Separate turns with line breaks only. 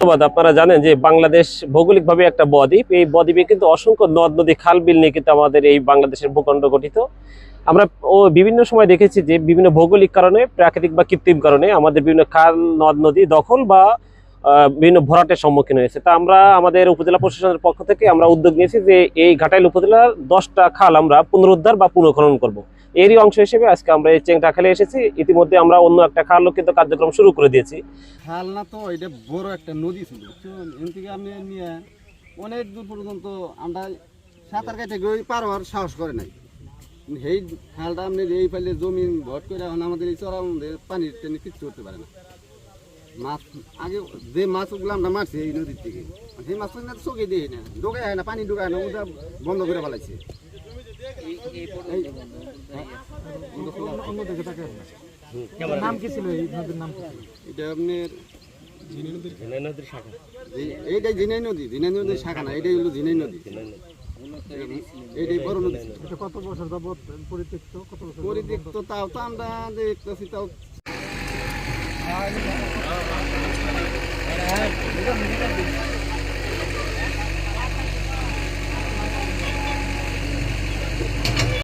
ধন্যবাদ। আপনারা জানেন যে বাংলাদেশ ভৌগোলিকভাবে একটা বদ্বীপ। এই বদ্বীপে কিন্তু অসংখ্য নদ, নদী, খাল, বিল নিয়ে কিন্তু আমাদের এই বাংলাদেশের ভূখণ্ড গঠিত। আমরা ও বিভিন্ন সময় দেখেছি যে বিভিন্ন ভৌগোলিক কারণে, প্রাকৃতিক বা কৃত্রিম কারণে আমাদের বিভিন্ন খাল, নদ, নদী দখল বা বিভিন্ন ভরাটের সম্মুখীন হয়েছে। তা আমরা আমাদের উপজেলা প্রশাসনের পক্ষ থেকে আমরা উদ্যোগ নিয়েছি যে এই ঘাটাইল উপজেলার দশটা খাল আমরা পুনরুদ্ধার বা পুনঃখনন করব। এরই অংশ হিসেবে আজকে আমরা এই চেংটা খালে এসেছি। ইতিমধ্যে আমরা অন্য একটা খালও কিন্তু কার্যক্রম শুরু করে দিয়েছি।
খাল না তো, এটা বড় একটা নদী ছিল। আমি অনেক দূর পর্যন্ত আমরা সাঁতার কাটে গিয়ে পার হওয়ার সাহস করে নাই। এই খালটা আপনি এই ফেলে জমি ভট করে এখন আমাদের এই চড়া পানির টেনে কিচ্ছু করতে পারে না। মাছ আগে যে মাছগুলো আমরা মারছি এই নদীর থেকে সেই না চোখে দিয়ে না হয় না পানি ঢোকায় না ওটা বন্ধ করে ফেলাইছে।
নাম কি ছিল? এই নদীর নাম
এটা আপনার এইটাই ঝিনাই নদী ঝিনাই নদীর শাখা না এটাই হলো ঝিনাই নদী। এইটাই বড় নদী।
এটা কত বছর যাবত পরিত্যক্ত? কত বছর
পরিত্যক্ত তাও তো আমরা দেখতেছি তাও।
এটা